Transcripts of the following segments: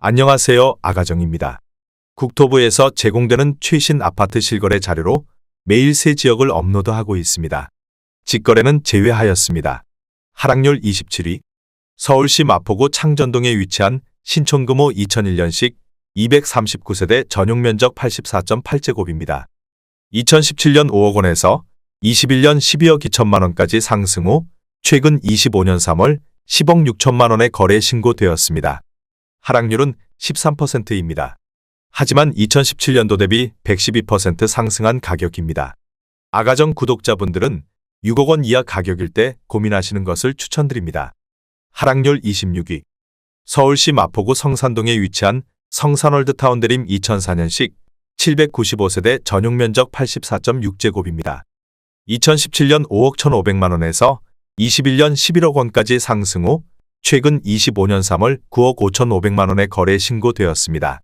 안녕하세요. 아가정입니다. 국토부에서 제공되는 최신 아파트 실거래 자료로 매일 새 지역을 업로드하고 있습니다. 직거래는 제외하였습니다. 하락률 27위 서울시 마포구 창전동에 위치한 신촌금호 2001년식 239세대 전용 면적 84.8제곱입니다. 2017년 5억 원에서 21년 12억 2천만 원까지 상승 후 최근 25년 3월 10억 6천만 원의 거래 신고되었습니다. 하락률은 13%입니다. 하지만 2017년도 대비 112% 상승한 가격입니다. 아가정 구독자분들은 6억 원 이하 가격일 때 고민하시는 것을 추천드립니다. 하락률 26위 서울시 마포구 성산동에 위치한 성산월드타운 대림 2004년식 795세대 전용 면적 84.6제곱입니다. 2017년 5억 1,500만 원에서 21년 11억 원까지 상승 후 최근 25년 3월 9억 5,500만 원의 거래 신고되었습니다.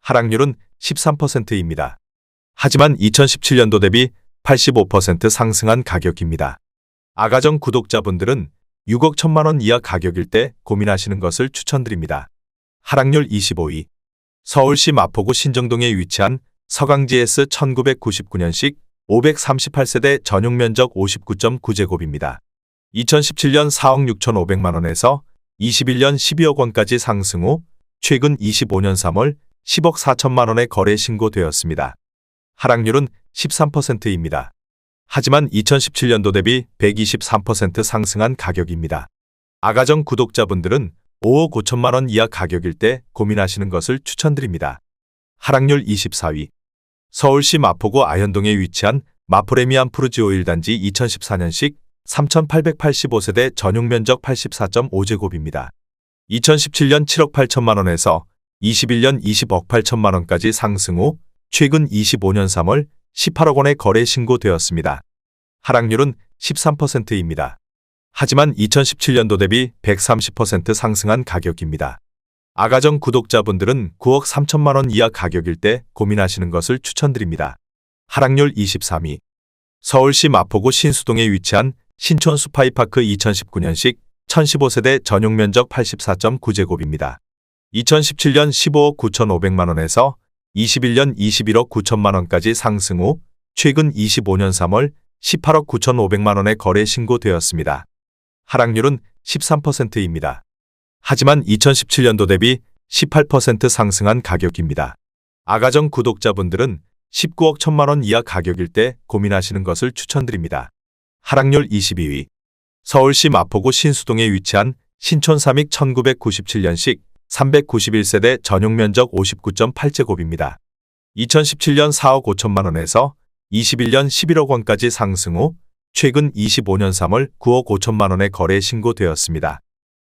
하락률은 13%입니다. 하지만 2017년도 대비 85% 상승한 가격입니다. 아가정 구독자분들은 6억 1천만 원 이하 가격일 때 고민하시는 것을 추천드립니다. 하락률 25위 서울시 마포구 신정동에 위치한 서강지 S 1999년식 538세대 전용 면적 59.9제곱입니다. 2017년 4억 6,500만 원에서 21년 12억 원까지 상승 후 최근 25년 3월 10억 4천만 원의 거래 신고되었습니다. 하락률은 13%입니다. 하지만 2017년도 대비 123% 상승한 가격입니다. 아가정 구독자분들은 5억 5천만 원 이하 가격일 때 고민하시는 것을 추천드립니다. 하락률 24위 서울시 마포구 아현동에 위치한 마포레미안 푸르지오 1단지 2014년식 3,885세대 전용 면적 84.5제곱입니다. 2017년 7억 8천만 원에서 21년 20억 8천만 원까지 상승 후 최근 25년 3월 18억 원의 거래 신고되었습니다. 하락률은 13%입니다. 하지만 2017년도 대비 130% 상승한 가격입니다. 아가정 구독자분들은 9억 3천만 원 이하 가격일 때 고민하시는 것을 추천드립니다. 하락률 23위 서울시 마포구 신수동에 위치한 신촌 스파이파크 2019년식 1015세대 전용 면적 84.9제곱입니다. 2017년 15억 9,500만 원에서 21년 21억 9천만 원까지 상승 후 최근 25년 3월 18억 9,500만 원의 거래 신고되었습니다. 하락률은 13%입니다. 하지만 2017년도 대비 18% 상승한 가격입니다. 아가정 구독자분들은 19억 1천만 원 이하 가격일 때 고민하시는 것을 추천드립니다. 하락률 22위 서울시 마포구 신수동에 위치한 신촌 삼익 1997년식 391세대 전용 면적 59.8제곱입니다. 2017년 4억 5천만 원에서 21년 11억 원까지 상승 후 최근 25년 3월 9억 5천만 원의 거래 신고되었습니다.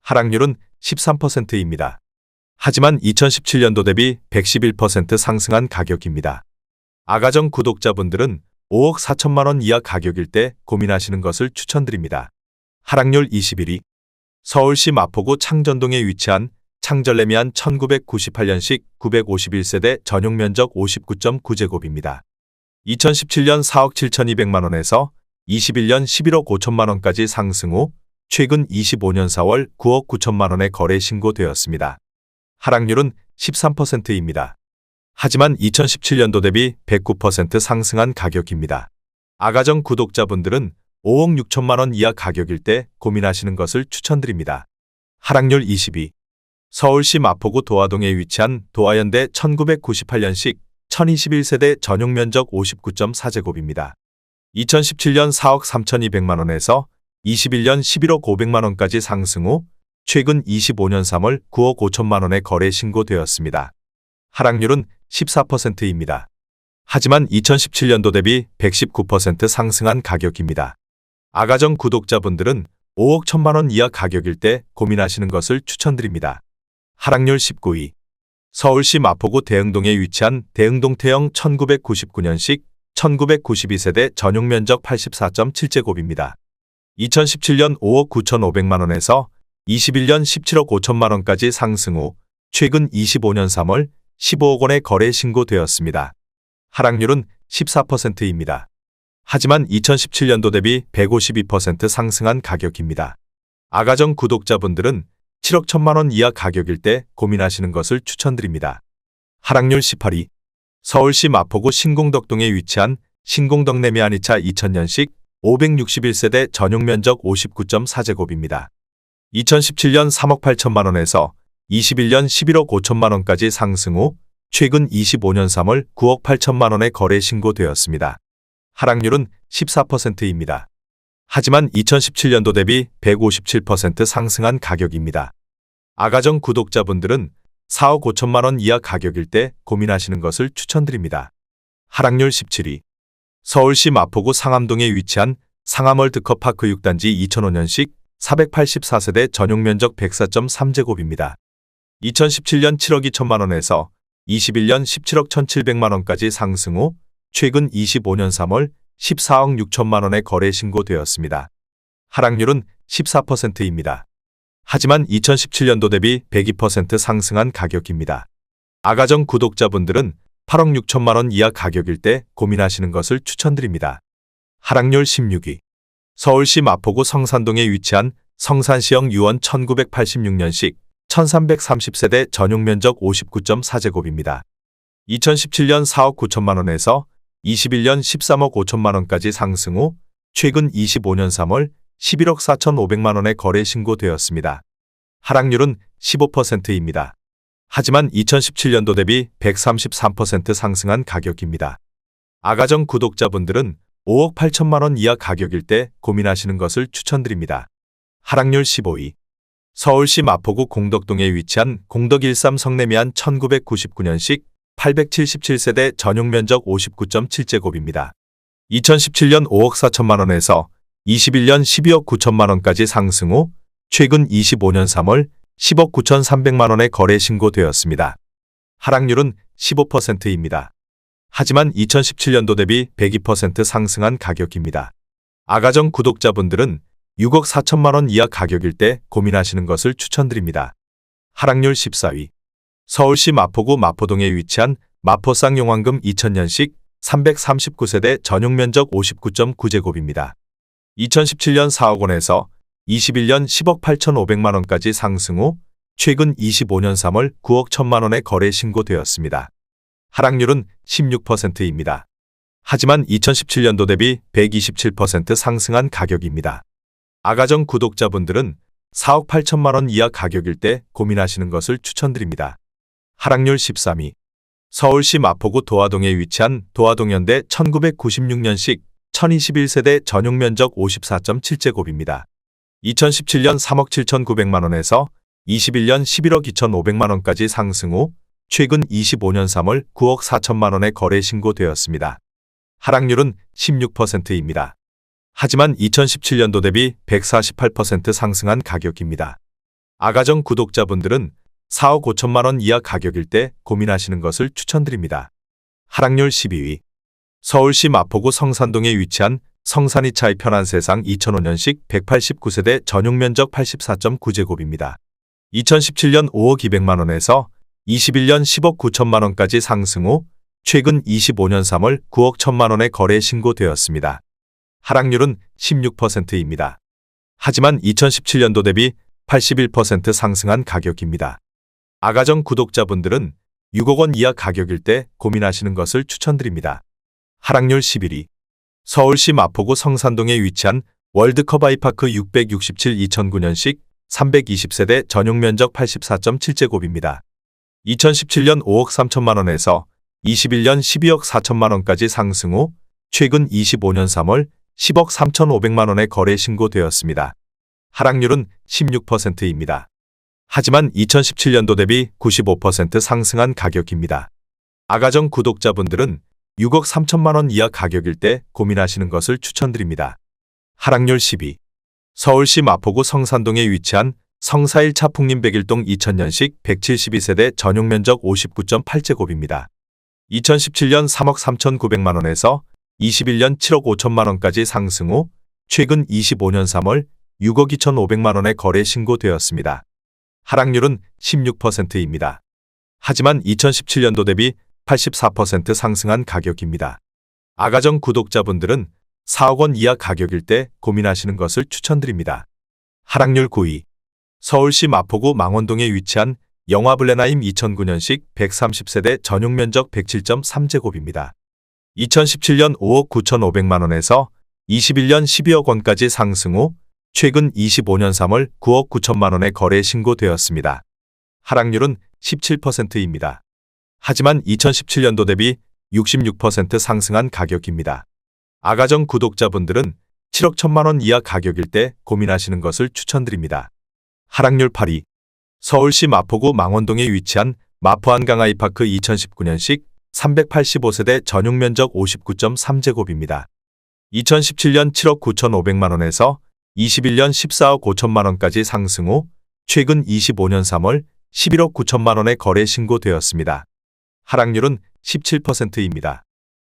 하락률은 13%입니다. 하지만 2017년도 대비 111% 상승한 가격입니다. 아가정 구독자분들은 5억 4천만 원 이하 가격일 때 고민하시는 것을 추천드립니다. 하락률 21위 서울시 마포구 창전동에 위치한 창전레미안 1998년식 951세대 전용 면적 59.9제곱입니다. 2017년 4억 7,200만 원에서 21년 11억 5천만 원까지 상승 후 최근 25년 4월 9억 9천만 원의 거래 신고되었습니다. 하락률은 13%입니다. 하지만 2017년도 대비 109% 상승한 가격입니다. 아가정 구독자분들은 5억 6천만 원 이하 가격일 때 고민하시는 것을 추천드립니다. 하락률 22 서울시 마포구 도화동에 위치한 도화현대 1998년식 1021세대 전용 면적 59.4제곱입니다. 2017년 4억 3,200만 원에서 21년 11억 500만 원까지 상승 후 최근 25년 3월 9억 5천만 원의 거래 신고되었습니다. 하락률은 14%입니다. 하지만 2017년도 대비 119% 상승한 가격입니다. 아가정 구독자분들은 5억 1천만 원 이하 가격일 때 고민하시는 것을 추천드립니다. 하락률 19위 서울시 마포구 대흥동에 위치한 대흥동 태영 1999년식 1992세대 전용 면적 84.7제곱입니다. 2017년 5억 9,500만 원에서 21년 17억 5천만 원까지 상승 후 최근 25년 3월 15억 원의 거래 신고되었습니다. 하락률은 14%입니다. 하지만 2017년도 대비 152% 상승한 가격입니다. 아가정 구독자분들은 7억 1천만 원 이하 가격일 때 고민하시는 것을 추천드립니다. 하락률 18위 서울시 마포구 신공덕동에 위치한 신공덕 내미안 2차 2000년식 561세대 전용 면적 59.4제곱입니다. 2017년 3억 8천만 원에서 21년 11억 5천만 원까지 상승 후 최근 25년 3월 9억 8천만 원에 거래 신고되었습니다. 하락률은 14%입니다. 하지만 2017년도 대비 157% 상승한 가격입니다. 아가정 구독자분들은 4억 5천만 원 이하 가격일 때 고민하시는 것을 추천드립니다. 하락률 17위 서울시 마포구 상암동에 위치한 상암월드컵 교육단지 2005년식 484세대 전용 면적 104.3제곱입니다. 2017년 7억 2천만 원에서 21년 17억 1,700만 원까지 상승 후 최근 25년 3월 14억 6천만 원에 거래 신고되었습니다. 하락률은 14%입니다. 하지만 2017년도 대비 102% 상승한 가격입니다. 아가정 구독자분들은 8억 6천만 원 이하 가격일 때 고민하시는 것을 추천드립니다. 하락률 16위 서울시 마포구 성산동에 위치한 성산시형 유원 1986년식 1330세대 전용 면적 59.4제곱입니다. 2017년 4억 9천만 원에서 21년 13억 5천만 원까지 상승 후 최근 25년 3월 11억 4천5백만 원에 거래 신고되었습니다. 하락률은 15%입니다. 하지만 2017년도 대비 133% 상승한 가격입니다. 아가정 구독자분들은 5억 8천만 원 이하 가격일 때 고민하시는 것을 추천드립니다. 하락률 15위 서울시 마포구 공덕동에 위치한 공덕 13 성내미안 1999년식 877세대 전용 면적 59.7제곱입니다. 2017년 5억 4천만 원에서 21년 12억 9천만 원까지 상승 후 최근 25년 3월 10억 9천3백만 원에 거래 신고되었습니다. 하락률은 15%입니다. 하지만 2017년도 대비 102% 상승한 가격입니다. 아가정 구독자분들은 6억 4천만 원 이하 가격일 때 고민하시는 것을 추천드립니다. 하락률 14위 서울시 마포구 마포동에 위치한 마포쌍 용왕금 2000년식 339세대 전용 면적 59.9제곱입니다. 2017년 4억 원에서 21년 10억 8천5백만 원까지 상승 후 최근 25년 3월 9억 1천만 원에 거래 신고되었습니다. 하락률은 16%입니다. 하지만 2017년도 대비 127% 상승한 가격입니다. 아가정 구독자분들은 4억 8천만 원 이하 가격일 때 고민하시는 것을 추천드립니다. 하락률 13위 서울시 마포구 도화동에 위치한 도화동현대 1996년식 1021세대 전용 면적 54.7제곱입니다. 2017년 3억 7천9백만 원에서 21년 11억 2천5백만 원까지 상승 후 최근 25년 3월 9억 4천만 원에 거래 신고되었습니다. 하락률은 16%입니다. 하지만 2017년도 대비 148% 상승한 가격입니다. 아가정 구독자분들은 4억 5천만 원 이하 가격일 때 고민하시는 것을 추천드립니다. 하락률 12위 서울시 마포구 성산동에 위치한 성산이 차의 편한 세상 2005년식 189세대 전용 면적 84.9제곱입니다. 2017년 5억 2백만 원에서 21년 10억 9천만 원까지 상승 후 최근 25년 3월 9억 1천만 원에 거래 신고되었습니다. 하락률은 16%입니다. 하지만 2017년도 대비 81% 상승한 가격입니다. 아가정 구독자분들은 6억 원 이하 가격일 때 고민하시는 것을 추천드립니다. 하락률 11위 서울시 마포구 성산동에 위치한 월드컵 아이파크 667 2009년식 320세대 전용 면적 84.7제곱입니다. 2017년 5억 3천만 원에서 21년 12억 4천만 원까지 상승 후 최근 25년 3월 10억 3천5백만 원에 거래 신고되었습니다. 하락률은 16%입니다. 하지만 2017년도 대비 95% 상승한 가격입니다. 아가정 구독자분들은 6억 3천만 원 이하 가격일 때 고민하시는 것을 추천드립니다. 하락률 12. 서울시 마포구 성산동에 위치한 성사일 차풍림 백일동 2000년식 172세대 전용 면적 59.8제곱입니다. 2017년 3억 3천9백만 원에서 21년 7억 5천만 원까지 상승 후 최근 25년 3월 6억 2천5백만 원에 거래 신고되었습니다. 하락률은 16%입니다. 하지만 2017년도 대비 84% 상승한 가격입니다. 아가정 구독자분들은 4억 원 이하 가격일 때 고민하시는 것을 추천드립니다. 하락률 9위 서울시 마포구 망원동에 위치한 영화 블레나임 2009년식 130세대 전용 면적 107.3제곱입니다. 2017년 5억 9,500만 원에서 21년 12억 원까지 상승 후 최근 25년 3월 9억 9천만 원에 거래 신고되었습니다. 하락률은 17%입니다. 하지만 2017년도 대비 66% 상승한 가격입니다. 아가정 구독자분들은 7억 1천만 원 이하 가격일 때 고민하시는 것을 추천드립니다. 하락률 8위 서울시 마포구 망원동에 위치한 마포 한강 아이파크 2019년식 385세대 전용 면적 59.3제곱입니다. 2017년 7억 9,500만 원에서 21년 14억 5천만 원까지 상승 후 최근 25년 3월 11억 9천만 원에 거래 신고되었습니다. 하락률은 17%입니다.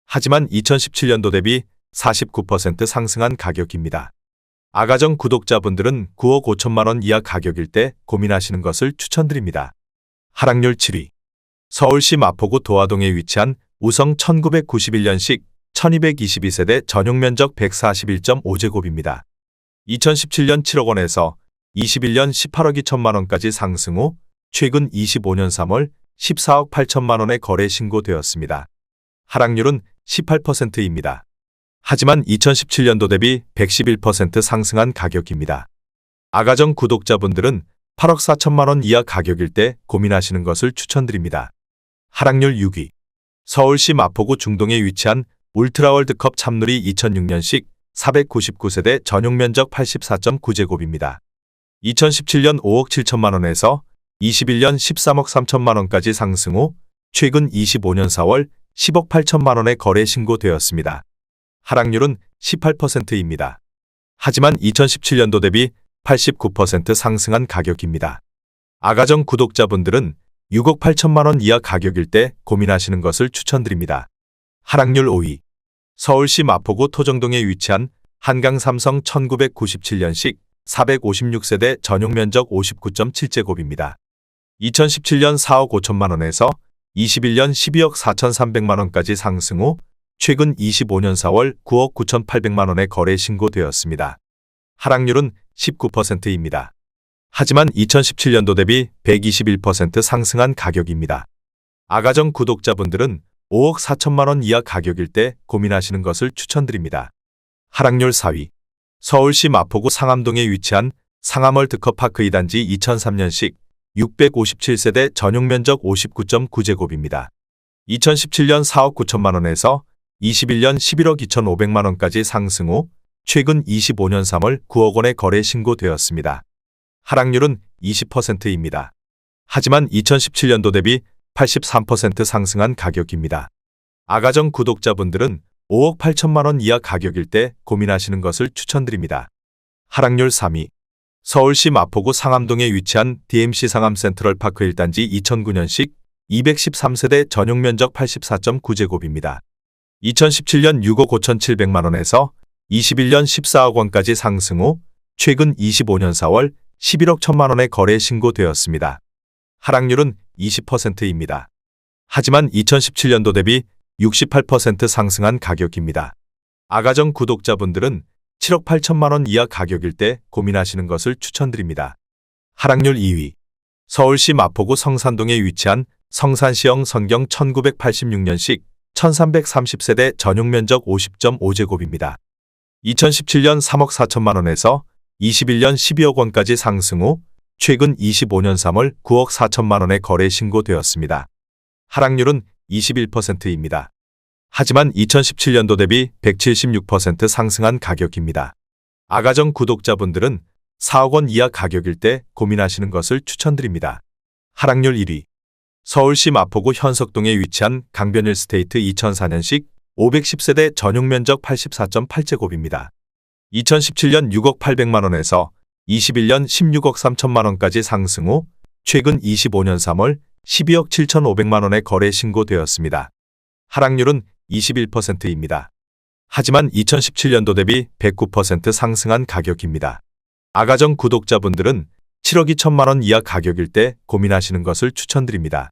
하지만 2017년도 대비 49% 상승한 가격입니다. 아가정 구독자분들은 9억 5천만 원 이하 가격일 때 고민하시는 것을 추천드립니다. 하락률 7위 서울시 마포구 도화동에 위치한 우성 1991년식 1222세대 전용 면적 141.5제곱입니다. 2017년 7억 원에서 21년 18억 2천만 원까지 상승 후 최근 25년 3월 14억 8천만 원에 거래 신고되었습니다. 하락률은 18%입니다. 하지만 2017년도 대비 111% 상승한 가격입니다. 아가정 구독자분들은 8억 4천만 원 이하 가격일 때 고민하시는 것을 추천드립니다. 하락률 6위 서울시 마포구 중동에 위치한 울트라월드컵 참누리 2006년식 499세대 전용 면적 84.9제곱입니다. 2017년 5억 7천만 원에서 21년 13억 3천만 원까지 상승 후 최근 25년 4월 10억 8천만 원에 거래 신고되었습니다. 하락률은 18%입니다. 하지만 2017년도 대비 89% 상승한 가격입니다. 아가정 구독자분들은 6억 8천만 원 이하 가격일 때 고민하시는 것을 추천드립니다. 하락률 5위 서울시 마포구 토정동에 위치한 한강 삼성 1997년식 456세대 전용 면적 59.7제곱입니다. 2017년 4억 5천만 원에서 21년 12억 4천3백만 원까지 상승 후 최근 25년 4월 9억 9천8백만 원에 거래 신고되었습니다. 하락률은 19%입니다. 하지만 2017년도 대비 121% 상승한 가격입니다. 아가정 구독자분들은 5억 4천만 원 이하 가격일 때 고민하시는 것을 추천드립니다. 하락률 4위 서울시 마포구 상암동에 위치한 상암월드컵파크 2단지 2003년식 657세대 전용 면적 59.9제곱입니다. 2017년 4억 9천만 원에서 21년 11억 2천 5백만 원까지 상승 후 최근 25년 3월 9억 원에 거래 신고되었습니다. 하락률은 20%입니다. 하지만 2017년도 대비 83% 상승한 가격입니다. 아가정 구독자분들은 5억 8천만 원 이하 가격일 때 고민하시는 것을 추천드립니다. 하락률 3위 서울시 마포구 상암동에 위치한 DMC 상암 센트럴파크 1단지 2009년식 213세대 전용 면적 84.9제곱입니다. 2017년 6억 5천7백만 원에서 21년 14억 원까지 상승 후 최근 25년 4월 11억 1천만 원에 거래 신고되었습니다. 하락률은 20%입니다. 하지만 2017년도 대비 68% 상승한 가격입니다. 아가정 구독자분들은 7억 8천만 원 이하 가격일 때 고민하시는 것을 추천드립니다. 하락률 2위 서울시 마포구 성산동에 위치한 성산시형 성경 1986년식 1330세대 전용 면적 50.5제곱입니다. 2017년 3억 4천만 원에서 21년 12억 원까지 상승 후 최근 25년 3월 9억 4천만 원에 거래 신고되었습니다. 하락률은 21%입니다. 하지만 2017년도 대비 176% 상승한 가격입니다. 아가정 구독자분들은 4억 원 이하 가격일 때 고민하시는 것을 추천드립니다. 하락률 1위 서울시 마포구 현석동에 위치한 강변일 스테이트 2004년식 510세대 전용 면적 84.8제곱입니다. 2017년 6억 8백만 원에서 21년 16억 3천만 원까지 상승 후 최근 25년 3월 12억 7천5백만 원에 거래 신고되었습니다. 하락률은 21%입니다. 하지만 2017년도 대비 109% 상승한 가격입니다. 아가정 구독자분들은 7억 2천만 원 이하 가격일 때 고민하시는 것을 추천드립니다.